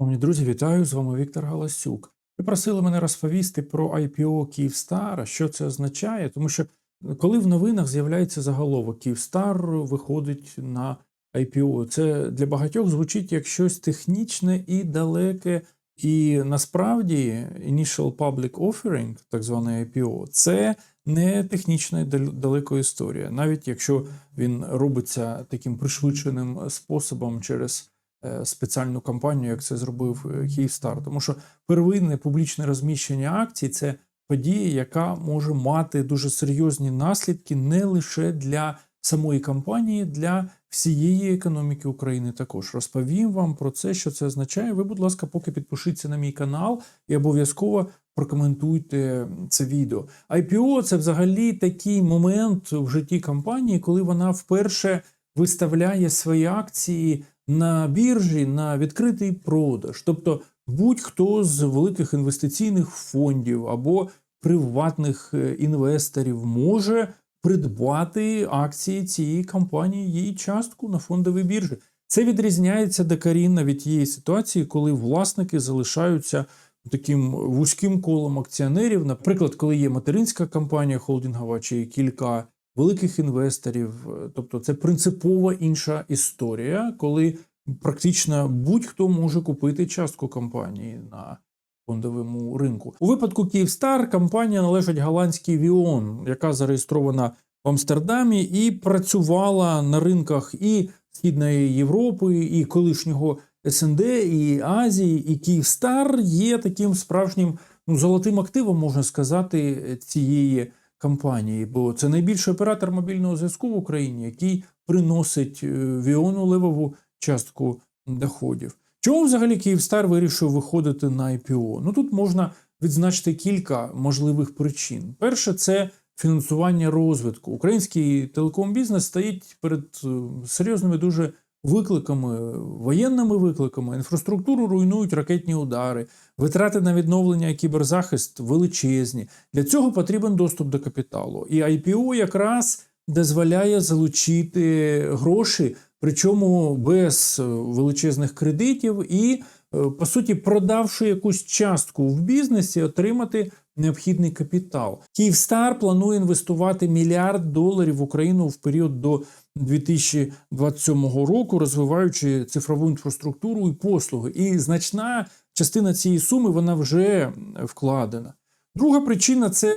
Шановні друзі, вітаю! З вами Віктор Галасюк. Ви просили мене розповісти про IPO Київстара, що це означає, тому що коли в новинах з'являється заголовок Київстар виходить на IPO, це для багатьох звучить як щось технічне і далеке. І насправді Initial Public Offering, так званий IPO, це не технічна і далека історія, навіть якщо він робиться таким пришвидшеним способом через е, спеціальну кампанію, як це зробив е, Київстар. Тому що первинне публічне розміщення акцій це подія, яка може мати дуже серйозні наслідки не лише для самої кампанії, для всієї економіки України також. Розповім вам про це, що це означає. Ви, будь ласка, поки підпишіться на мій канал і обов'язково прокоментуйте це відео. IPO – це взагалі такий момент в житті компанії, коли вона вперше виставляє свої акції на біржі на відкритий продаж. Тобто будь-хто з великих інвестиційних фондів або приватних е, інвесторів може придбати акції цієї компанії, її частку на фондовій біржі. Це відрізняється докорінно від тієї ситуації, коли власники залишаються таким вузьким колом акціонерів. Наприклад, коли є материнська компанія холдингова чи кілька великих інвесторів. Тобто це принципово інша історія, коли практично будь-хто може купити частку компанії на фондовому ринку. У випадку Київстар компанія належить голландській Віон, яка зареєстрована в Амстердамі і працювала на ринках і Східної Європи, і колишнього СНД, і Азії, і Київстар є таким справжнім ну, золотим активом, можна сказати, цієї компанії, бо це найбільший оператор мобільного зв'язку в Україні, який приносить е, Віону левову частку доходів. Чому взагалі Київстар вирішив виходити на IPO? Ну тут можна відзначити кілька можливих причин. Перше, це фінансування розвитку. Український телеком-бізнес стоїть перед е, серйозними дуже викликами, воєнними викликами. Інфраструктуру руйнують ракетні удари, витрати на відновлення і кіберзахист величезні. Для цього потрібен доступ до капіталу. І IPO якраз дозволяє залучити гроші, причому без е, величезних кредитів і, е, по суті, продавши якусь частку в бізнесі, отримати необхідний капітал. Київстар планує інвестувати мільярд доларів в Україну в період до 2027 року, розвиваючи цифрову інфраструктуру і послуги. І значна частина цієї суми вона вже вкладена. Друга причина це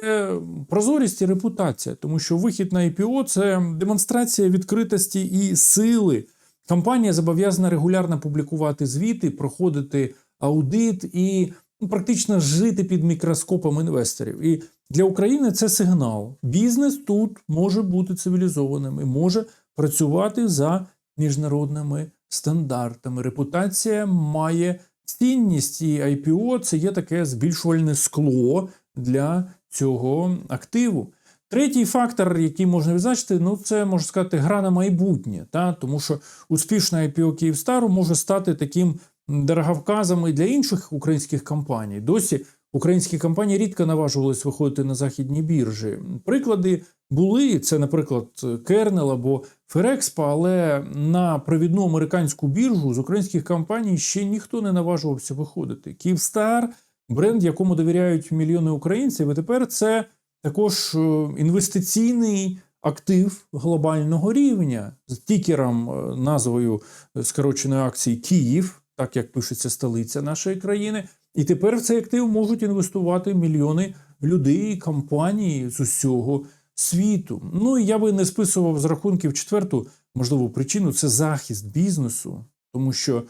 прозорість і репутація, тому що вихід на IPO – це демонстрація відкритості і сили. Компанія зобов'язана регулярно публікувати звіти, проходити аудит і ну, практично жити під мікроскопом інвесторів. І для України це сигнал. Бізнес тут може бути цивілізованим і може працювати за міжнародними стандартами. Репутація має цінність, і IPO – це є таке збільшувальне скло для цього активу. Третій фактор, який можна відзначити, ну це можна сказати гра на майбутнє, та? тому що успішна IPO Київстару може стати таким дороговказом і для інших українських компаній. Досі українські компанії рідко наважувались виходити на західні біржі. Приклади були це, наприклад, Кернел або Ферекспо, але на провідну американську біржу з українських компаній ще ніхто не наважувався виходити. Київстар бренд, якому довіряють мільйони українців, і тепер це також е, інвестиційний актив глобального рівня з тікером, е, назвою скороченої акції Київ, так як пишеться столиця нашої країни. І тепер в цей актив можуть інвестувати мільйони людей, компаній з усього світу. Ну і я би не списував з рахунків четверту можливу причину це захист бізнесу, тому що е,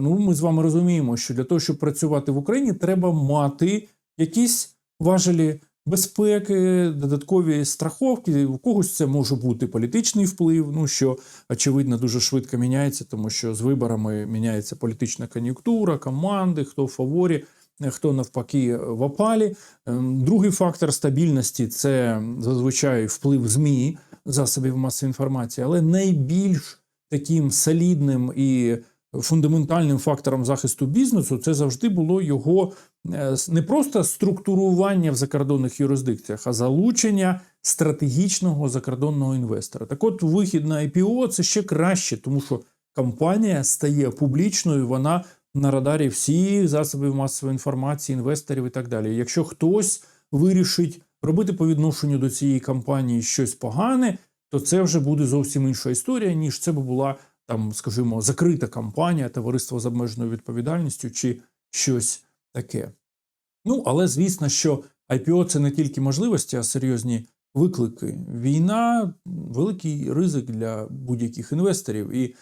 ну, ми з вами розуміємо, що для того, щоб працювати в Україні, треба мати якісь важелі безпеки, додаткові страховки. У когось це може бути політичний вплив, ну що очевидно дуже швидко міняється, тому що з виборами міняється політична кон'юнктура, команди, хто в фаворі. Хто навпаки в опалі. Ем, Другий фактор стабільності це зазвичай вплив ЗМІ, засобів масової інформації, але найбільш таким солідним і фундаментальним фактором захисту бізнесу це завжди було його е, не просто структурування в закордонних юрисдикціях, а залучення стратегічного закордонного інвестора. Так от вихід на IPO – це ще краще, тому що компанія стає публічною, вона на радарі всіх засобів масової інформації, інвесторів і так далі. Якщо хтось вирішить робити по відношенню до цієї компанії щось погане, то це вже буде зовсім інша історія, ніж це би була там, скажімо, закрита компанія, товариство з обмеженою відповідальністю чи щось таке. Ну, але звісно, що IPO – це не тільки можливості, а серйозні виклики. Війна великий ризик для будь-яких інвесторів. І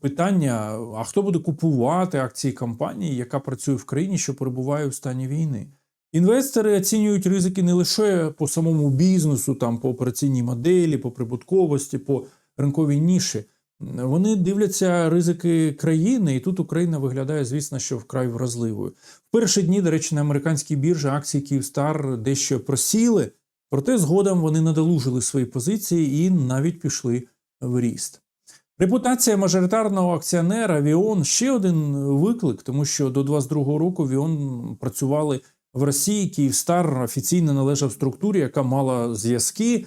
питання: а хто буде купувати акції компанії, яка працює в країні, що перебуває в стані війни? Інвестори оцінюють ризики не лише по самому бізнесу, там по операційній моделі, по прибутковості, по ринковій ніші. Вони дивляться ризики країни, і тут Україна виглядає, звісно, що вкрай вразливою. В перші дні, до речі, на американській біржі акції Київстар дещо просіли, проте згодом вони надолужили свої позиції і навіть пішли в ріст. Репутація мажоритарного акціонера Віон ще один виклик, тому що до 22-го року Віон працювали в Росії. Київстар офіційно належав структурі, яка мала зв'язки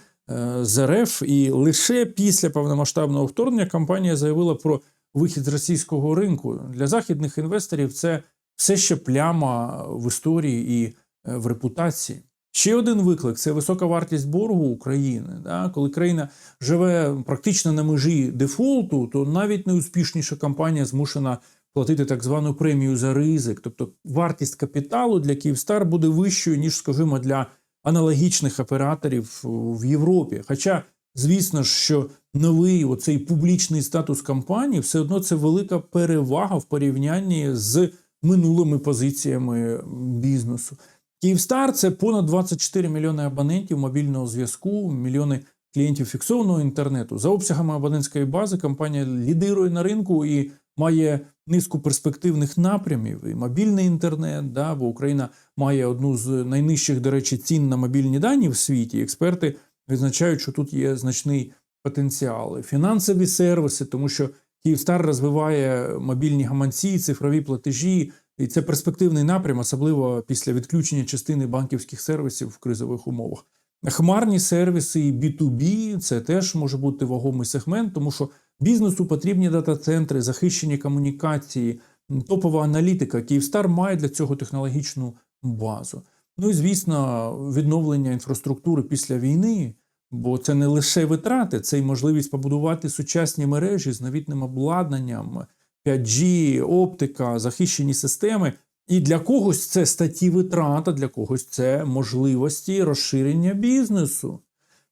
з РФ, і лише після повномасштабного вторгнення компанія заявила про вихід з російського ринку. Для західних інвесторів це все ще пляма в історії і е, в репутації. Ще один виклик це висока вартість боргу України. Да? Коли країна живе практично на межі дефолту, то навіть найуспішніша компанія змушена платити так звану премію за ризик. Тобто вартість капіталу для Київстар буде вищою, ніж, скажімо, для аналогічних операторів в Європі. Хоча, звісно ж, що новий оцей публічний статус компанії все одно це велика перевага в порівнянні з минулими позиціями бізнесу. Київстар це понад 24 мільйони абонентів мобільного зв'язку, мільйони клієнтів фіксованого інтернету. За обсягами абонентської бази компанія лідирує на ринку і має низку перспективних напрямів. І мобільний інтернет, да, бо Україна має одну з найнижчих, до речі, цін на мобільні дані в світі. Експерти відзначають, що тут є значний потенціал. Фінансові сервіси, тому що Київстар розвиває мобільні гаманці, цифрові платежі. І це перспективний напрям, особливо після відключення частини банківських сервісів в кризових умовах. Хмарні сервіси і B2B – це теж може бути вагомий сегмент, тому що бізнесу потрібні дата-центри, захищені комунікації, топова аналітика. Київстар має для цього технологічну базу. Ну і звісно, відновлення інфраструктури після війни, бо це не лише витрати, це й можливість побудувати сучасні мережі з новітним обладнанням. 5G, оптика, захищені системи. І для когось це статті витрат, а для когось це можливості розширення бізнесу.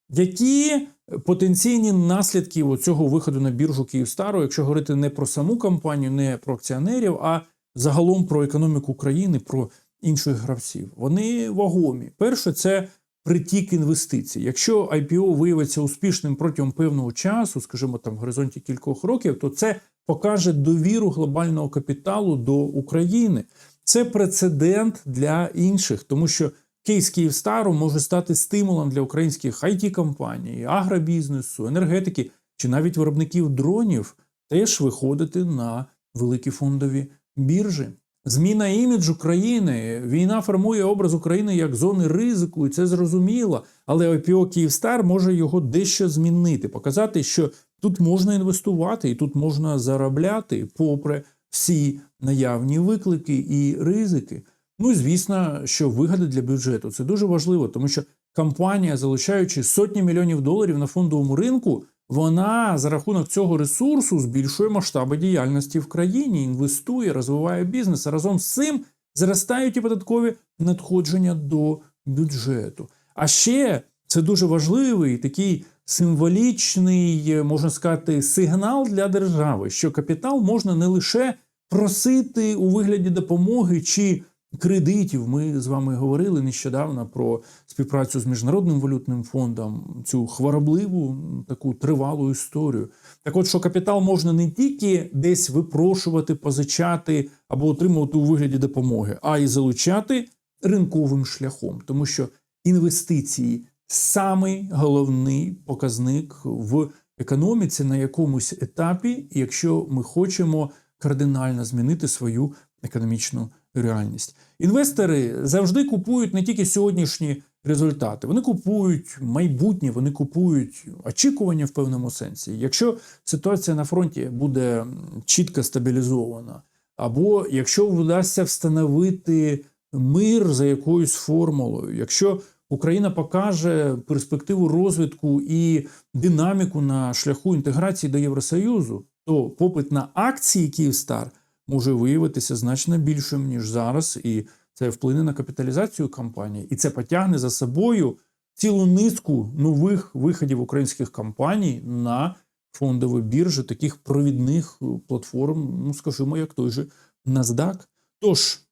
Які потенційні наслідки цього виходу на біржу Київстару, якщо говорити не про саму компанію, не про акціонерів, а загалом про економіку країни, про інших гравців? Вони вагомі. Перше, це притік інвестицій. Якщо IPO виявиться успішним протягом певного часу, скажімо, там в горизонті кількох років, то це покаже довіру глобального капіталу до України. Це прецедент для інших, тому що кейс Київстару може стати стимулом для українських it компаній агробізнесу, енергетики чи навіть виробників дронів теж виходити на великі фондові біржі. Зміна іміджу країни, війна формує образ України як зони ризику, і це зрозуміло. Але IPO Київстар може його дещо змінити, показати, що тут можна інвестувати і тут можна заробляти, попри всі наявні виклики і ризики. Ну і звісно, що вигоди для бюджету це дуже важливо, тому що компанія, залучаючи сотні мільйонів доларів на фондовому ринку, вона за рахунок цього ресурсу збільшує масштаби діяльності в країні, інвестує, розвиває бізнес. А разом з цим зростають і податкові надходження до бюджету. А ще це дуже важливий такий символічний, можна сказати, сигнал для держави, що капітал можна не лише просити у вигляді допомоги чи кредитів. Ми з вами говорили нещодавно про співпрацю з міжнародним валютним фондом, цю хворобливу таку тривалу історію. Так, от що капітал можна не тільки десь випрошувати, позичати або отримувати у вигляді допомоги, а й залучати ринковим шляхом, тому що інвестиції самий головний показник в економіці на якомусь етапі, якщо ми хочемо кардинально змінити свою економічну реальність. Інвестори завжди купують не тільки сьогоднішні результати, вони купують майбутнє, вони купують очікування в певному сенсі. Якщо ситуація на фронті буде чітко стабілізована, або якщо вдасться встановити мир за якоюсь формулою, якщо Україна покаже перспективу розвитку і динаміку на шляху інтеграції до Євросоюзу, то попит на акції Київстар може виявитися значно більшим ніж зараз, і це вплине на капіталізацію компанії, і це потягне за собою цілу низку нових виходів українських компаній на фондові біржі, таких провідних е, платформ, ну скажімо, як той же NASDAQ. Тож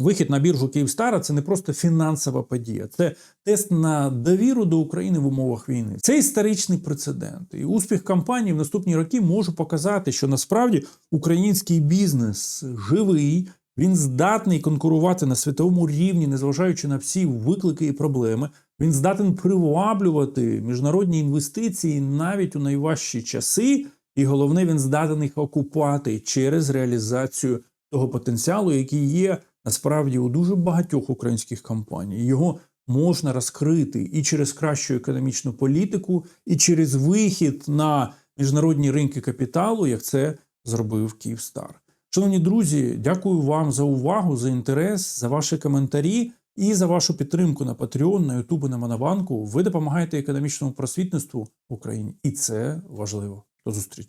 вихід на біржу Київстара це не просто фінансова подія, це тест на довіру до України в умовах війни. Це історичний прецедент. І успіх компанії в наступні роки може показати, що насправді український бізнес живий. Він здатний конкурувати на світовому рівні, незважаючи на всі виклики і проблеми. Він здатен приваблювати міжнародні інвестиції навіть у найважчі часи, і головне, він здатен їх окупати через реалізацію того потенціалу, який є насправді у дуже багатьох українських компаній. Його можна розкрити і через кращу економічну політику, і через вихід на міжнародні ринки капіталу, як це зробив Київстар. Шановні друзі, дякую вам за увагу, за інтерес, за ваші коментарі і за вашу підтримку на Patreon, на YouTube на Монобанку. Ви допомагаєте економічному просвітництву в Україні, і це важливо. До зустрічі.